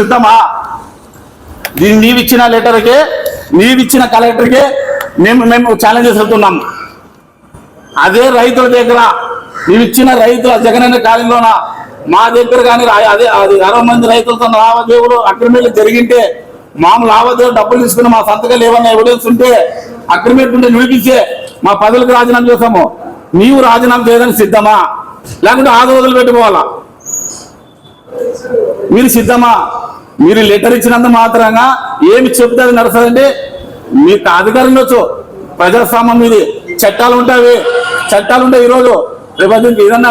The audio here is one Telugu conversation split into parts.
సిద్ధమా? దీన్ని నీవిచ్చిన లెటర్కే నీవిచ్చిన కలెక్టర్కే మేము మేము ఛాలెంజ్ వెళ్తున్నాం. అదే రైతుల దగ్గర నీవిచ్చిన రైతుల జగనన్న కాలంలోన మా దగ్గర కానీ అదే అది అరవై మంది రైతులతో లావాదేవీలు అగ్రిమెంట్లు జరిగింటే మాము లావాదేవీలు డబ్బులు తీసుకుని మా సంతకాలు ఏమన్నా ఎవిడెన్స్ ఉంటే అగ్రిమెంట్ ఉంటే నిలిపిస్తే మా పదవులకు రాజీనామా చేస్తాము. నీవు రాజీనామా చేయడానికి సిద్ధమా? లేకుంటే ఆదు వదిలిపెట్టుకోవాలా మీరు సిద్ధమా? మీరు లెటర్ ఇచ్చినంత మాత్రంగా ఏమి చెప్తే అది నడుస్తుందండి? మీకు అధికారం వచ్చు ప్రజాస్వామ్యం మీది. చట్టాలు ఉంటాయి. చట్టాలు ఉంటాయి ఈరోజు. రేపు అది ఏదన్నా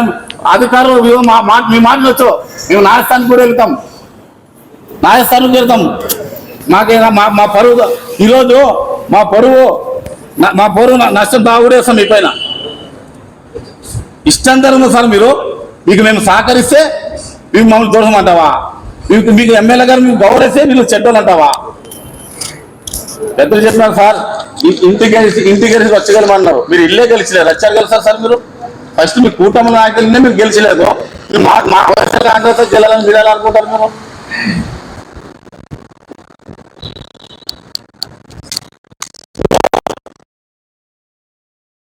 అధికారులు మా మీ మాటలు వచ్చు మేము న్యాయస్థానానికి కూడా వెళ్తాం. న్యాయస్థానానికి వెళ్తాం. మాకేనా మా మా పరువు ఈరోజు మా పరువు మా పరువు నష్టం బాగుడేస్తాం మీ పైన. ఇష్టంతరం సార్ మీరు. మీకు మేము సహకరిస్తే ఇవి మమ్మల్ని అంటావా? మీకు మీకు ఎమ్మెల్యే గారు మీకు గౌరవిస్తే మీరు చెడ్డలు అంటావా? పెద్దలు చెప్పినారు సార్ ఇ- ఇంటికి ఇంటికి గెలిచి వచ్చగలమన్నారు మీరు ఇల్లే గెలిచలేరు. వచ్చారు గెలిచారు సార్ మీరు? ఫస్ట్ మీ కూటమి నాయకులనే మీరు గెలిచలేదు. మీరు మా మా కాంగ్రెస్ గెలాలని గెలాలనుకుంటారు మీరు?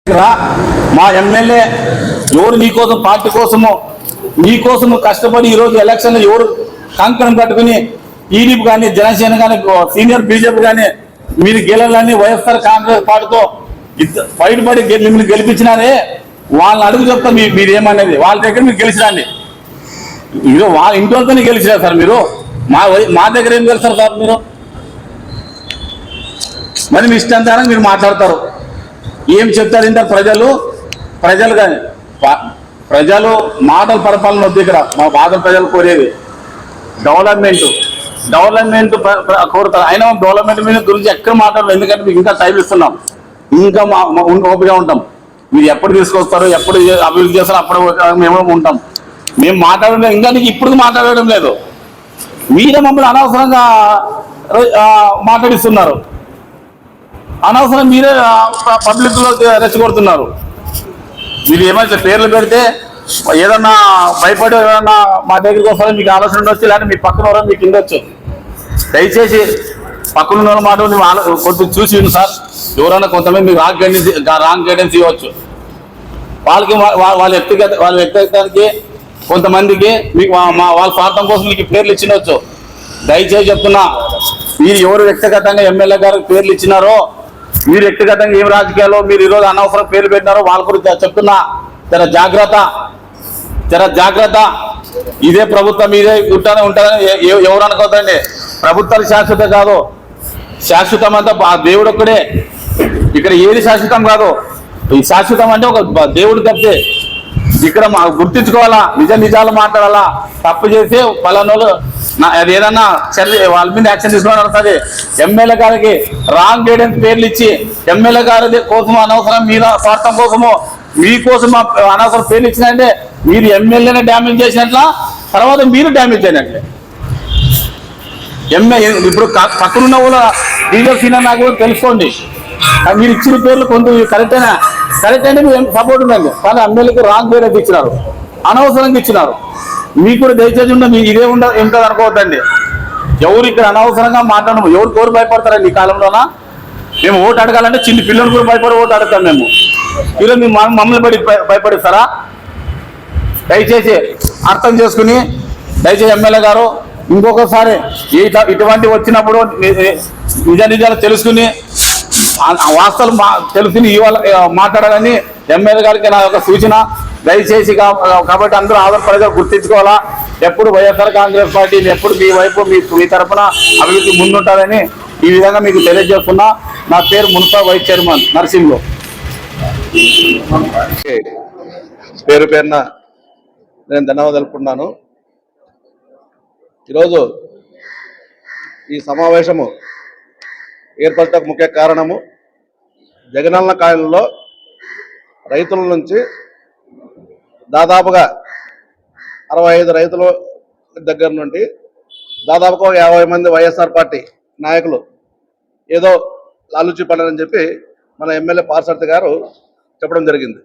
రా మా ఎమ్మెల్యే ఎవరు మీకోసం పార్టీ కోసము మీకోసం కష్టపడి ఈరోజు ఎలక్షన్ ఎవరు కంకణం కట్టుకుని టీడీపీ కానీ జనసేన కానీ సీనియర్ బీజేపీ కానీ మీరు గెలాలని వైఎస్ఆర్ కాంగ్రెస్ పార్టీతో ఇద్ద- బయటపడి గె- మిమ్మల్ని గెలిపించినారే. వాళ్ళని అడుగు చెప్తా మీ మీరు ఏమనేది వాళ్ళ దగ్గర మీరు గెలిచిరండి. మీరు వాళ్ళ ఇంట్లోనే గెలిచినారు సార్ మీరు? మా వై- మా దగ్గర ఏం గెలిచారు సార్ మీరు? మరి మీ ఇష్టాంతరం మీరు మాట్లాడతారు. ఏం చెప్తారు ఇంత ప్రజలు? ప్రజలు కానీ ప్రజలు మాటల పరిపాలన వద్దు ఇక్కడ. మా బాధల ప్రజలు కోరేది. డెవలప్మెంట్ డెవలప్మెంట్ కోరుతారు. అయినా డెవలప్మెంట్ మీద గురించి ఎక్కడ మాట్లాడలేదు ఎందుకంటే మీకు ఇంకా టైం ఇస్తున్నాం. ఇంకా మా ఉండి ఓపిగా ఉంటాం. మీరు ఎప్పుడు తీసుకొస్తారు ఎప్పుడు అభివృద్ధి చేస్తారో అప్పుడు మేము ఉంటాం. మేము మాట్లాడడం ఇంకా నీకు ఇప్పుడు మాట్లాడడం లేదు. మీరే మమ్మల్ని అనవసరంగా మాట్లాడిస్తున్నారు. అనవసరం మీరే పబ్లిక్లో రెచ్చగొడుతున్నారు. మీరు ఏమైతే పేర్లు పెడితే ఏదన్నా భయపడి ఏదన్నా మా దగ్గరికి వస్తారని మీకు ఆలోచన ఉండొచ్చు లేదంటే మీ పక్కన ఎవరో మీకు ఉండొచ్చు దయచేసి పక్కన ఉన్న మాట కొద్దిగా కొంచెం చూసి సార్. ఎవరైనా కొంతమంది మీకు రాంగ్ గైడెన్స్ రాంగ్ గైడెన్స్ ఇవ్వచ్చు. వాళ్ళకి వాళ్ళ వ్యక్తిగత వాళ్ళ వ్యక్తిగతానికి కొంతమందికి మీకు మా మా వాళ్ళ స్వార్థం కోసం మీకు పేర్లు ఇచ్చినవచ్చు దయచేసి చెప్తున్నా మీరు ఎవరు వ్యక్తిగతంగా ఎమ్మెల్యే గారికి పేర్లు ఇచ్చినారో మీరు వ్యక్తిగతంగా ఏం రాజకీయాల్లో మీరు ఈరోజు అనవసరం పేర్లు పెట్టినారో వాళ్ళ గురించి చెప్తున్నా. జర జాగ్రత్త. జర జాగ్రత్త. ఇదే ప్రభుత్వం ఇదే ఉంటానే ఉంటారని ఎవరు అనుకోదండి ప్రభుత్వాలు శాశ్వత కాదు. శాశ్వతం అంతా దేవుడు ఒక్కడే. ఇక్కడ ఏది శాశ్వతం కాదు. ఈ శాశ్వతం అంటే ఒక దేవుడు తప్పితే ఇక్కడ మా గుర్తించుకోవాలా? నిజ నిజాలు మాట్లాడాలా? తప్పు చేసి పలానోళ్ళు అది ఏదన్నా చర్య వాళ్ళ మీద యాక్షన్ తీసుకోవాలని వస్తుంది ఎమ్మెల్యే గారికి రాంగ్ గైడెన్స్ పేర్లు ఇచ్చి ఎమ్మెల్యే గారి కోసం అనవసరం మీద స్వార్థం కోసము మీకోసం అనవసరం పేర్లు ఇచ్చినంటే మీరు ఎమ్మెల్యేనే డ్యామేజ్ చేసినట్ల తర్వాత మీరు డ్యామేజ్ అయినట్లే ఎమ్మె ఇప్పుడు క- పక్కనున్న కూడా డీజల్ సీనియర్ నాకు కూడా తెలుసుకోండి. మీరు ఇచ్చిన పేర్లు కొంత కరెక్టేనా కరెక్ట్ అంటే మీరు సపోర్ట్ ఉందండి కానీ ఎమ్మెల్యేకి రాంగ్ పేరు అయితే ఇచ్చినారు. అనవసరంగా ఇచ్చినారు. మీకు కూడా దయచేసి ఉండ మీ ఇదే ఉండ ఉంటుంది అనుకోవద్దండి. ఎవరు ఇక్కడ అనవసరంగా మాట్లాడము ఎవరు కోరు భయపడతారండి ఈ కాలంలోనా? మేము ఓటు అడగాలంటే చిన్న పిల్లలు కూడా భయపడి ఓటు అడుగుతాం మేము. ఈరోజు మీ మమ్మల్ని పడి భయపడిస్తారా? దయచేసి అర్థం చేసుకుని దయచేసి ఎమ్మెల్యే గారు ఇంకొకసారి ఇట- ఇటువంటి వచ్చినప్పుడు నిజ నిజాలు తెలుసుకుని వార్తలు వాస్తవాలు మా తెలుసుకుని ఇవాళ మాట్లాడాలని ఎమ్మెల్యే గారికి నా యొక్క సూచన. దయచేసి కాబట్టి అందరూ ఆధార ప్రజలు గుర్తించుకోవాలా. ఎప్పుడు వైఎస్ఆర్ కాంగ్రెస్ పార్టీ ఎప్పుడు మీ వైపు మీ మీ తరపున అభివృద్ధి ముందుంటారని ఈ విధంగా మీకు తెలియజేస్తున్నా. నా పేరు మున్సిపల్ వైస్ చైర్మన్ నర్సింగ్లో పేరు పేరున నేను ధన్యవాదాలు తెలుపుకున్నాను ఈరోజు ఈ సమావేశము ఏర్పడటకు ముఖ్య కారణము జగనన్న కాలంలో రైతుల నుంచి దాదాపుగా అరవై ఐదు రైతుల దగ్గర నుండి దాదాపుగా ఒక యాభై మంది వైఎస్ఆర్ పార్టీ నాయకులు ఏదో లాలుచి పడని చెప్పి మన ఎమ్మెల్యే పార్సర్తి గారు చెప్పడం జరిగింది.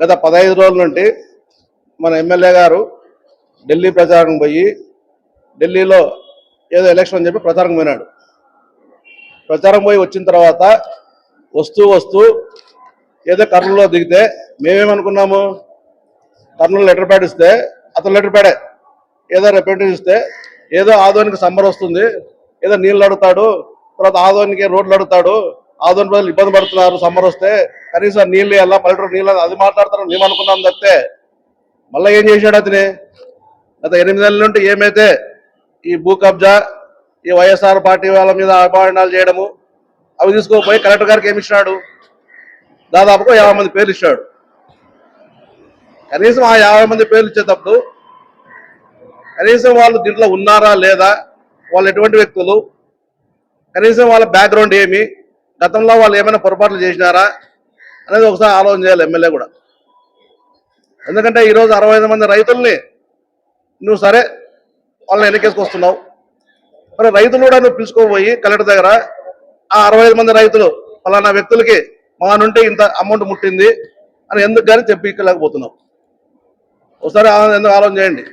గత పదహైదు రోజుల నుండి మన ఎమ్మెల్యే గారు ఢిల్లీ ప్రచారం పోయి ఢిల్లీలో ఏదో ఎలక్షన్ అని చెప్పి ప్రచారం పోయినాడు. ప్రచారం పోయి వచ్చిన తర్వాత వస్తూ వస్తూ ఏదో కర్నూలులో దిగితే మేమేమనుకున్నాము? కర్నూలు లెటర్ ప్యాడ్ ఇస్తే అతను లెటర్ ప్యాడే. ఏదో రిప్రజెంటేటివ్ ఇస్తే ఏదో ఆదోనికి సమ్మర్ వస్తుంది. ఏదో నీళ్ళు అడుగుతాడు తర్వాత ఆదోనికి రోడ్లు అడుగుతాడు ఆదోని ప్రజలు ఇబ్బంది పడుతున్నారు సమ్మర్ వస్తే కనీసం నీళ్ళు ఎలా పల్లెటూరు నీళ్ళు అది మాట్లాడతారు మేము అనుకున్నాం తప్పితే మళ్ళీ ఏం చేశాడు అతని? గత ఎనిమిది నెలల నుండి ఏమైతే ఈ భూ కబ్జా ఈ వైఎస్ఆర్ పార్టీ వాళ్ళ మీద అభిమానాలు చేయడము అవి తీసుకోపోయి కలెక్టర్ గారికి ఏమి ఇచ్చినాడు? దాదాపుగా యాభై మంది పేర్లు ఇచ్చాడు. కనీసం ఆ యాభై మంది పేర్లు ఇచ్చేటప్పుడు కనీసం వాళ్ళు దీంట్లో ఉన్నారా లేదా వాళ్ళు ఎటువంటి వ్యక్తులు కనీసం వాళ్ళ బ్యాక్గ్రౌండ్ ఏమి గతంలో వాళ్ళు ఏమైనా పొరపాట్లు చేసినారా అనేది ఒకసారి ఆలోచన చేయాలి ఎమ్మెల్యే కూడా. ఎందుకంటే ఈరోజు అరవై ఐదు మంది రైతుల్ని నువ్వు సరే వాళ్ళని వెనకేసుకొస్తున్నావు మరి రైతులు కూడా నువ్వు పిలుచుకోపోయి కలెక్టర్ దగ్గర ఆ అరవై ఐదు మంది రైతులు ఫలానా వ్యక్తులకి మా నుండి ఇంత అమౌంట్ ముట్టింది అని ఎందుకు కానీ చెప్పలేకపోతున్నావు ఒకసారి ఎందుకు ఆలోచన చేయండి.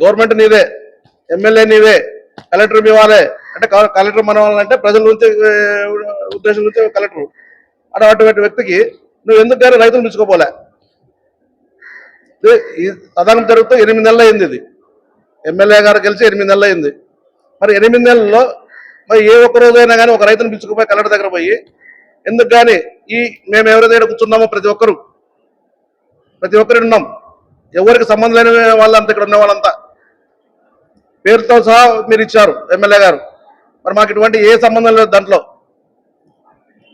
గవర్నమెంట్ నీదే ఎమ్మెల్యే నీవే కలెక్టర్ మీ వాళ్ళే. అంటే కలెక్టర్ మన వాళ్ళంటే ప్రజల నుంచి ఉద్దేశం నుంచి కలెక్టర్. అటు అటువంటి వ్యక్తికి నువ్వు ఎందుకు కానీ రైతులు పిలుచుకోపోలే. ఈ సదనం జరుగుతూ ఎనిమిది నెలలు అయింది ఇది. ఎమ్మెల్యే గారు గెలిచి ఎనిమిది నెలలు అయింది. మరి ఎనిమిది నెలల్లో మరి ఏ ఒక్క రోజైనా కానీ ఒక రైతును పిలుచుకుపోయి కలెక్టర్ దగ్గర పోయి ఎందుకు కానీ ఈ మేము ఎవరిదైనా కూర్చున్నామో ప్రతి ఒక్కరు? ప్రతి ఒక్కరు ఉన్నాం. ఎవరికి సంబంధం లేని వాళ్ళంతా ఇక్కడ ఉన్న వాళ్ళంతా. పేరుతో సహా మీరు ఇచ్చారు ఎమ్మెల్యే గారు. మరి మాకు ఇటువంటి ఏ సంబంధం లేదు దాంట్లో.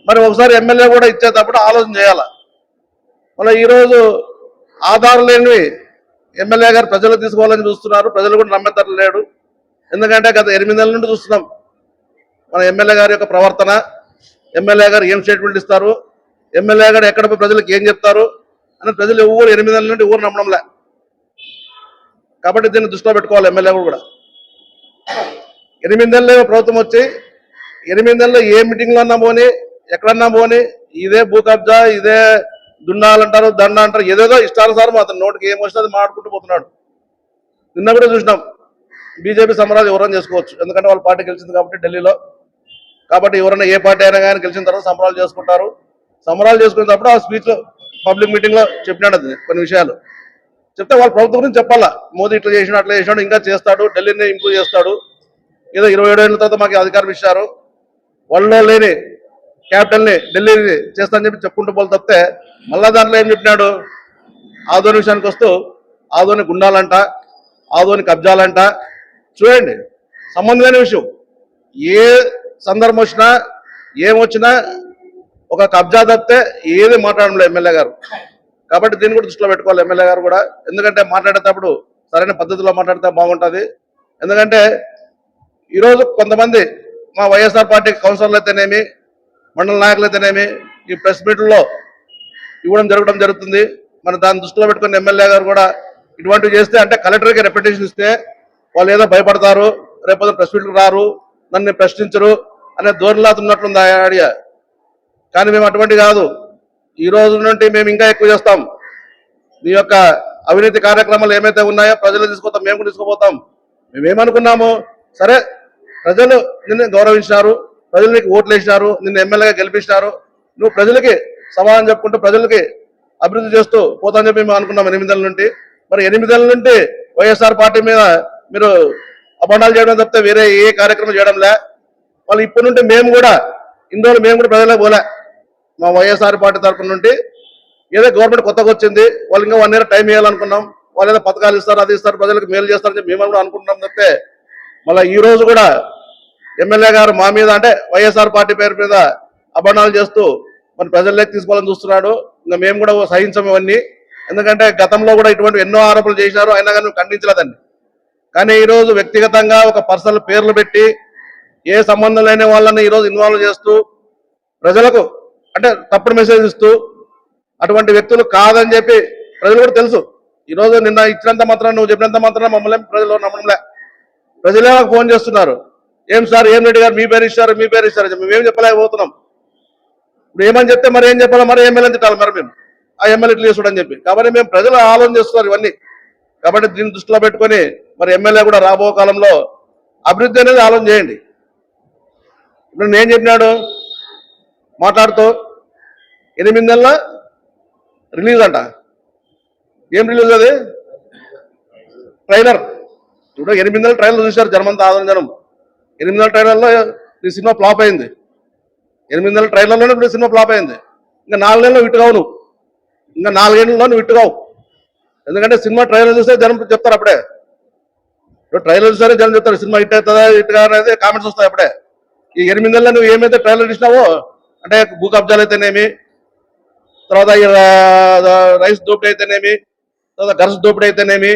మరి ఒకసారి ఎమ్మెల్యే కూడా ఇచ్చేటప్పుడు ఆలోచన చేయాలి. మళ్ళీ ఈరోజు ఆధారం లేనివి ఎమ్మెల్యే గారు ప్రజలు తీసుకోవాలని చూస్తున్నారు ప్రజలు కూడా నమ్మేతరు లేడు. ఎందుకంటే గత ఎనిమిది నెలల నుండి చూస్తున్నాం. మన ఎమ్మెల్యే గారి యొక్క ప్రవర్తన ఎమ్మెల్యే గారు ఏం స్టేట్మెంట్ ఇస్తారు? ఎమ్మెల్యే గారు ఎక్కడ ప్రజలకు ఏం చెప్తారు? అని ప్రజలు ఎవరు ఎనిమిది నెలల నుండి ఊరు నమ్మడంలే. కాబట్టి దీన్ని దృష్టిలో పెట్టుకోవాలి ఎమ్మెల్యే కూడా. ఎనిమిది నెలలు ప్రభుత్వం వచ్చి ఎనిమిది నెలలు ఏ మీటింగ్లో అన్నా పోని ఎక్కడన్నా పోని ఇదే భూ కబ్జా ఇదే దున్నాలంటారు దండ అంటారు ఏదేదో ఇష్టానుసారం అతను నోటికి ఏం వచ్చినా అది మాట్లాడుకుంటూ పోతున్నాడు. నిన్న కూడా చూసినాం. బీజేపీ సమరాలు ఎవరైనా చేసుకోవచ్చు. ఎందుకంటే వాళ్ళ పార్టీ గెలిచింది కాబట్టి ఢిల్లీలో. కాబట్టి ఎవరైనా ఏ పార్టీ అయినా కానీ గెలిచిన తర్వాత సంబరాలు చేసుకుంటారు. సంబరాలు చేసుకునేటప్పుడు ఆ స్పీచ్లో పబ్లిక్ మీటింగ్లో చెప్పినాడు అది కొన్ని విషయాలు. చెప్తే వాళ్ళ ప్రభుత్వం గురించి చెప్పాలా? మోదీ ఇట్లా చేసినాడు అట్లా చేసినాడు ఇంకా చేస్తాడు ఢిల్లీని ఇంప్రూవ్ చేస్తాడు. ఏదో ఇరవై ఏడు తర్వాత మాకు అధికారం ఇచ్చారు. వాళ్ళలో లేని క్యాపిటల్ని ఢిల్లీని చేస్తానని చెప్పి చెప్పుకుంటూ పోలు తప్పితే మళ్ళా దాంట్లో ఏం చెప్పినాడు? ఆదోని విషయానికి వస్తూ ఆదోని గుండాలంట ఆదోని కబ్జాలంట. చూడండి సంబంధమైన విషయం. ఏ సందర్భం వచ్చినా ఏమొచ్చినా ఒక కబ్జా తప్పితే ఏది మాట్లాడలేదు ఎమ్మెల్యే గారు. కాబట్టి దీన్ని కూడా దృష్టిలో పెట్టుకోవాలి ఎమ్మెల్యే గారు కూడా. ఎందుకంటే మాట్లాడేటప్పుడు సరైన పద్ధతిలో మాట్లాడితే బాగుంటుంది. ఎందుకంటే ఈరోజు కొంతమంది మా వైఎస్ఆర్ పార్టీ కౌన్సిలర్లు అయితేనేమి మండల నాయకులు అయితేనేమి ఈ ప్రెస్ మీట్లో ఇవ్వడం జరగడం జరుగుతుంది. మరి దాన్ని దృష్టిలో పెట్టుకుని ఎమ్మెల్యే గారు కూడా ఇటువంటివి చేస్తే అంటే కలెక్టర్కి రెప్యుటేషన్ ఇస్తే వాళ్ళు ఏదో భయపడతారు రేపు ప్రెస్ మీట్కి రారు నన్ను ప్రశ్నించరు అనే ధోరణిలాగా ఉన్నట్లుంది ఆ ఐడియా. కానీ మేము అటువంటి కాదు. ఈ రోజు నుండి మేము ఇంకా ఎక్కువ చేస్తాం. మీ యొక్క అవినీతి కార్యక్రమాలు ఏమైతే ఉన్నాయో ప్రజలు తీసుకుపోతాం మేము తీసుకుపోతాం. మేమేమనుకున్నాము సరే ప్రజలు నిన్ను గౌరవించినారు ప్రజలు నీకు ఓట్లు వేసినారు నిన్ను ఎమ్మెల్యేగా గెలిపించినారు నువ్వు ప్రజలకి సమాధానం చెప్పుకుంటూ ప్రజలకి అభివృద్ధి చేస్తూ పోతామని చెప్పి మేము అనుకున్నాం ఎనిమిదేళ్ళ నుండి. మరి ఎనిమిదేళ్ళ నుండి వైఎస్ఆర్ పార్టీ మీద మీరు అబండాలు చేయడం తప్పితే వేరే ఏ కార్యక్రమం చేయడంలే. వాళ్ళు ఇప్పటి నుండి మేము కూడా ఇందులో మేము కూడా ప్రజలకు పోలే. మా వైఎస్ఆర్ పార్టీ తరఫున నుండి ఏదో గవర్నమెంట్ కొత్తగా వచ్చింది వాళ్ళు ఇంకా వన్ ఇయర్ టైం ఇవ్వాలనుకున్నాం వాళ్ళు ఏదో పథకాలు ఇస్తారు అది ఇస్తారు ప్రజలకు మేలు చేస్తారని చెప్పి మేము కూడా అనుకుంటున్నాం తప్పితే మళ్ళీ ఈ రోజు కూడా ఎమ్మెల్యే గారు మా మీద అంటే వైఎస్ఆర్ పార్టీ పేరు మీద అభరణాలు చేస్తూ మరి ప్రజల్లోకి తీసుకోవాలని చూస్తున్నాడు. ఇంకా మేము కూడా సహించం ఇవన్నీ. ఎందుకంటే గతంలో కూడా ఇటువంటి ఎన్నో ఆరోపణలు చేసినారు అయినా కానీ ఖండించలేదండి. కానీ ఈరోజు వ్యక్తిగతంగా ఒక పర్సనల్ పేర్లు పెట్టి ఏ సంబంధం లేని వాళ్ళని ఈరోజు ఇన్వాల్వ్ చేస్తూ ప్రజలకు అంటే తప్పుడు మెసేజ్ ఇస్తూ అటువంటి వ్యక్తులు కాదని చెప్పి ప్రజలు కూడా తెలుసు. ఈరోజు నిన్న ఇచ్చినంత మాత్రం నువ్వు చెప్పినంత మాత్రం మమ్మల్ని ప్రజలు నమ్మడంలే ప్రజలే ఫోన్ చేస్తున్నారు. ఏం సార్ ఏం రెడ్డి గారు మీ పేరు ఇచ్చారు మీ పేరు ఇచ్చారు మేమేం చెప్పలేకపోతున్నాం. ఇప్పుడు ఏమని చెప్తే మరి ఏం చెప్పాలి మరి ఎమ్మెల్యే తిట్టాలి మరి మేము. ఆ ఎమ్మెల్యే ఇట్లా అని చెప్పి. కాబట్టి మేము ప్రజలు ఆలోచన చేస్తున్నారు ఇవన్నీ. కాబట్టి దీన్ని దృష్టిలో పెట్టుకొని మరి ఎమ్మెల్యే కూడా రాబో కాలంలో అభివృద్ధి అనేది ఆలోచన చేయండి. ఇప్పుడు నేను చెప్పినాడు మాట్లాడుతూ ఎనిమిది నెలల రిలీజ్ అంట. ఏం రిలీజ్ అది? ట్రైలర్ ఇప్పుడు ఎనిమిది నెలల ట్రైలర్ చూశారు జనమంతా ఆదరణ జనం. ఎనిమిది నెలల ట్రైలర్లో ఈ సినిమా ఫ్లాప్ అయింది. ఎనిమిది నెలల ట్రైలర్లోనే ఇప్పుడు సినిమా ఫ్లాప్ అయింది. ఇంకా నాలుగు నెలలు విట్టుగావు నువ్వు. ఇంకా నాలుగేళ్ళలో నువ్వు విట్టుగావు ఎందుకంటే సినిమా ట్రైలర్ చూస్తే జనం చెప్తారు అప్పుడే. ఇప్పుడు ట్రైలర్ చూసారే జనం చెప్తారు సినిమా హిట్ అవుతుందా హిట్ అనేది కామెంట్స్ వస్తాయి అప్పుడే. ఈ ఎనిమిది నెలలు నువ్వు ఏమైతే ట్రైలర్ ఇచ్చినావో అంటే భూ కబ్జాలు అయితేనేమి తర్వాత ఈ రైస్ దోపిడీ అయితేనేమి తర్వాత గర్స్ దోపిడీ అయితేనేమి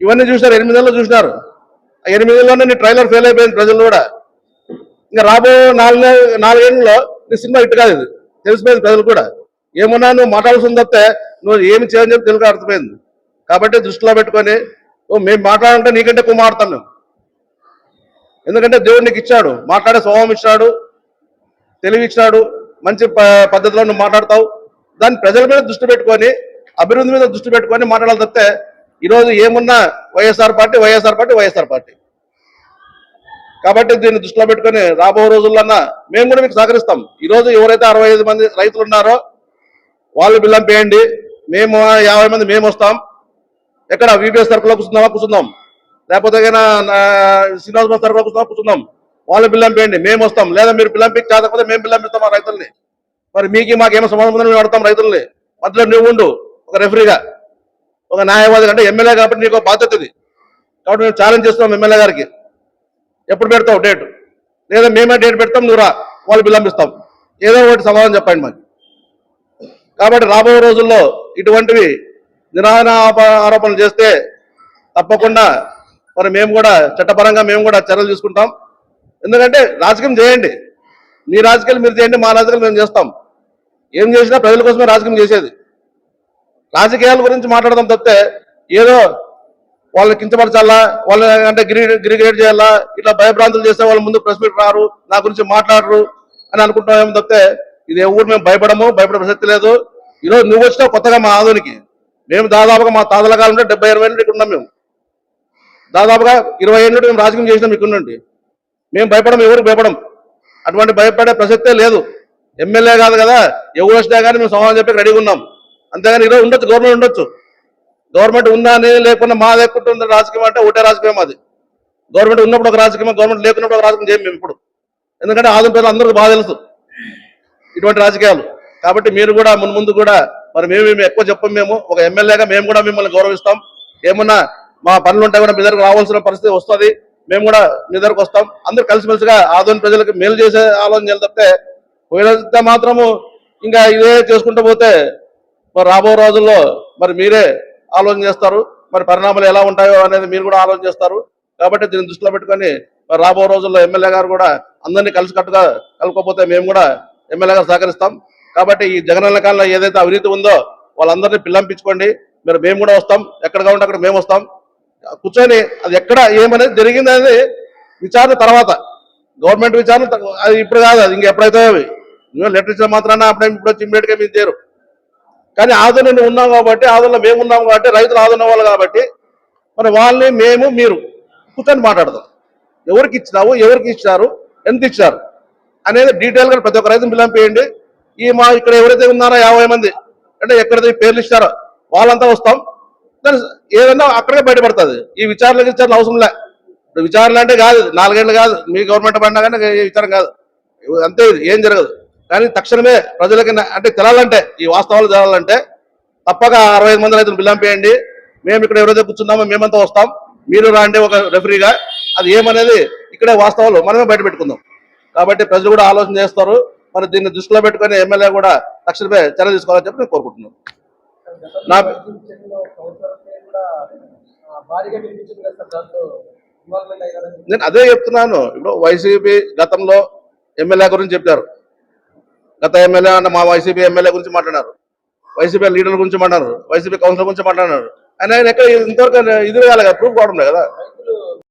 ఇవన్నీ చూసినారు ఎనిమిది నెలలు చూసినారు. ఆ ఎనిమిది నెలలోనే నీ ట్రైలర్ ఫెయిల్ అయిపోయింది ప్రజలు కూడా. ఇంకా రాబోయే నాలుగు నెలలు నాలుగేళ్ళలో నీ సినిమా ఇట్టు కాదు ఇది. తెలిసిపోయింది ప్రజలు కూడా. ఏమన్నా నువ్వు మాట్లాడాల్సింది తప్పితే నువ్వు ఏమి చేయని చెప్పి తెలుగు అర్థమైంది. కాబట్టి దృష్టిలో పెట్టుకొని ఓ మేము మాట్లాడాలంటే నీకంటే ఎక్కువ మాట్లాడతాం మేము. ఎందుకంటే దేవుడు నీకు ఇచ్చాడు. మాట్లాడే స్వభావం ఇచ్చాడు. తెలివి ఇచ్చాడు. మంచి ప- పద్ధతిలో నువ్వు మాట్లాడతావు. దాన్ని ప్రజల మీద దృష్టి పెట్టుకొని అభివృద్ధి మీద దృష్టి పెట్టుకొని మాట్లాడాలి తప్పితే ఈరోజు ఏమున్నా YSR party YSR party YSR party. కాబట్టి దీన్ని దృష్టిలో పెట్టుకొని రాబో రోజుల్లోన్నా మేము కూడా మీకు సహకరిస్తాం. ఈరోజు ఎవరైతే అరవై ఐదు మంది రైతులు ఉన్నారో వాళ్ళు బిల్లం పేయండి. మేము యాభై మంది మేము వస్తాం. ఎక్కడ విబిఎస్ తరఫులో కూర్చుందామా కూర్చుందాం లేకపోతే కనుక శ్రీనివాస సర్కుల్లో కూర్చుందామా వాళ్ళు పిల్లంపేయండి మేము వస్తాం. లేదా మీరు పిల్లంపిక్ కాకపోతే మేము పిల్లంపిస్తాం ఆ రైతుల్ని. మరి మీకు మాకేమో సంబంధం ఉందని మేము అడతాం రైతుల్ని. మధ్యలో నువ్వు ఉండు ఒక రెఫరీగా ఒక న్యాయవాది అంటే ఎమ్మెల్యే కాబట్టి నీకు బాధ్యత ఇది. కాబట్టి మేము ఛాలెంజ్ చేస్తున్నాం ఎమ్మెల్యే గారికి. ఎప్పుడు పెడతావు? డేట్ లేదా మేమే డేట్ పెడతాం నువ్వు రా. వాళ్ళు విలంబిస్తాం ఏదో ఒకటి సమాధానం చెప్పండి మాకు. కాబట్టి రాబోయే రోజుల్లో ఇటువంటివి నిరాహరణ ఆరోపణలు చేస్తే తప్పకుండా మరి మేము కూడా చట్టపరంగా మేము కూడా చర్యలు తీసుకుంటాం. ఎందుకంటే రాజకీయం చేయండి. మీ రాజకీయాలు మీరు చేయండి మా రాజకీయాలు మేము చేస్తాం. ఏం చేసినా ప్రజల కోసమే రాజకీయం చేసేది. రాజకీయాల గురించి మాట్లాడదాం తప్పితే ఏదో వాళ్ళని కించపరచాలా వాళ్ళ అంటే గిరి గిరిగేట్ చేయాలా ఇట్లా భయభ్రాంతులు చేస్తే వాళ్ళ ముందు ప్రెస్ మీట్ రారు నా గురించి మాట్లాడరు అని అనుకుంటున్నాం తప్పితే ఇది ఎవరు మేము భయపడము భయపడే ప్రసక్తి లేదు. ఈరోజు నువ్వు వచ్చినావు కొత్తగా మా ఆధునికి మేము దాదాపుగా మా తాతల కాలం డెబ్బై ఇరవై నుండి ఇక్కడ ఉన్నాం మేము. దాదాపుగా ఇరవై ఏళ్ళు మేము రాజకీయం చేసినాం ఇక్కడ నుండి మేము భయపడం ఎవరికి భయపడం? అటువంటి భయపడే ప్రసక్తే లేదు. ఎమ్మెల్యే కాదు కదా ఎవరు వచ్చినా కానీ మేము సమాధానం చెప్పి రెడీగా ఉన్నాం. అంతేగాని ఈరోజు ఉండొచ్చు గవర్నమెంట్ ఉండొచ్చు. గవర్నమెంట్ ఉందా అని లేకుండా మా లేకుంటుంది రాజకీయం అంటే ఒకటే రాజకీయం అది గవర్నమెంట్ ఉన్నప్పుడు ఒక రాజకీయం గవర్నమెంట్ లేకున్నప్పుడు ఒక రాజకీయం చేయం మేము ఇప్పుడు. ఎందుకంటే ఆదిన ప్రజలు అందరికీ బాగా తెలుసు ఇటువంటి రాజకీయాలు. కాబట్టి మీరు కూడా మున్ ముందు కూడా మరి మేము మేము ఎక్కువ చెప్పం మేము. ఒక ఎమ్మెల్యేగా మేము కూడా మిమ్మల్ని గౌరవిస్తాం. ఏమన్నా మా పనులు ఉంటే కూడా మీ దగ్గరకు రావాల్సిన పరిస్థితి వస్తుంది. మేము కూడా మీ దగ్గరకు వస్తాం. అందరూ కలిసిమెలిసిగా ఆదోని ప్రజలకు మేలు చేసే ఆలోచన తప్పితే పోయినంత మాత్రము ఇంకా ఇదే చేసుకుంటూ పోతే మరి రాబో రోజుల్లో మరి మీరే ఆలోచన చేస్తారు. మరి పరిణామాలు ఎలా ఉంటాయో అనేది మీరు కూడా ఆలోచన చేస్తారు. కాబట్టి దీన్ని దృష్టిలో పెట్టుకొని మరి రాబో రోజుల్లో ఎమ్మెల్యే గారు కూడా అందరినీ కలిసికట్టుగా కలుపుకోపోతే మేము కూడా ఎమ్మెల్యే గారు సహకరిస్తాం. కాబట్టి ఈ జగనన్న కాలంలో ఏదైతే అవినీతి ఉందో వాళ్ళందరినీ పిల్లంపించుకోండి. మరి మేము కూడా వస్తాం. ఎక్కడ కావాలంటే అక్కడ మేము వస్తాం. కూర్చొని అది ఎక్కడ ఏమనేది జరిగింది అనేది విచారణ తర్వాత. గవర్నమెంట్ విచారణ అది ఇప్పుడు కాదు అది ఇంకెప్పుడైతే అవి. నువ్వు లెటర్ ఇచ్చిన మాత్రాన అప్పుడే ఇప్పుడు వచ్చి ఇమ్మీడియట్గా మీరు చేరు కానీ ఆదరణ నువ్వు ఉన్నాం కాబట్టి ఆదరణలో మేము ఉన్నాం కాబట్టి రైతులు ఆదరణ వాళ్ళు కాబట్టి మరి వాళ్ళని మేము మీరు కూర్చొని మాట్లాడదాం ఎవరికి ఇచ్చినావు ఎవరికి ఇచ్చారు ఎంత ఇచ్చారు అనేది డీటెయిల్గా ప్రతి ఒక్క రైతుని పిలిపించండి ఈ మా ఇక్కడ ఎవరైతే ఉన్నారో యాభై మంది అంటే ఎక్కడైతే పేర్లు ఇచ్చారో వాళ్ళంతా వస్తాం. దాని ఏదన్నా అక్కడే బయటపడుతుంది. ఈ విచారణలకు విచారణ అవసరం లే. ఇప్పుడు విచారణ అంటే కాదు నాలుగేళ్ళు కాదు మీ గవర్నమెంట్ పడినా కానీ ఈ విచారణ కాదు. అంతే ఏం జరగదు. కానీ తక్షణమే ప్రజలకి అంటే తెలాలంటే ఈ వాస్తవాలు తెలాలంటే తప్పక అరవై ఐదు మంది రైతులు బిల్లంపేయండి మేము ఇక్కడ ఎవరైతే కూర్చున్నామో మేమంతా వస్తాం. మీరు రాండి ఒక రెఫరీగా అది ఏమనేది ఇక్కడే వాస్తవాలు మనమే బయట పెట్టుకుందాం. కాబట్టి ప్రజలు కూడా ఆలోచన చేస్తారు. మరి దీన్ని దృష్టిలో పెట్టుకుని ఎమ్మెల్యే కూడా తక్షణమే చర్య తీసుకోవాలని చెప్పి నేను కోరుకుంటున్నాను. నా నేను అదే చెప్తున్నాను. ఇప్పుడు వైసీపీ గతంలో ఎమ్మెల్యే గురించి చెప్పారు. గత ఎమ్మెల్యే అంటే మా వైసీపీ ఎమ్మెల్యే గురించి మాట్లాడారు. వైసీపీ లీడర్ గురించి మాట్లాడారు. వైసీపీ కౌన్సిలర్ గురించి మాట్లాడారు. ఆయన ఎక్కడ ఇంతవరకు ఇది కాలేదు ప్రూఫ్ కావడం లేదు కదా.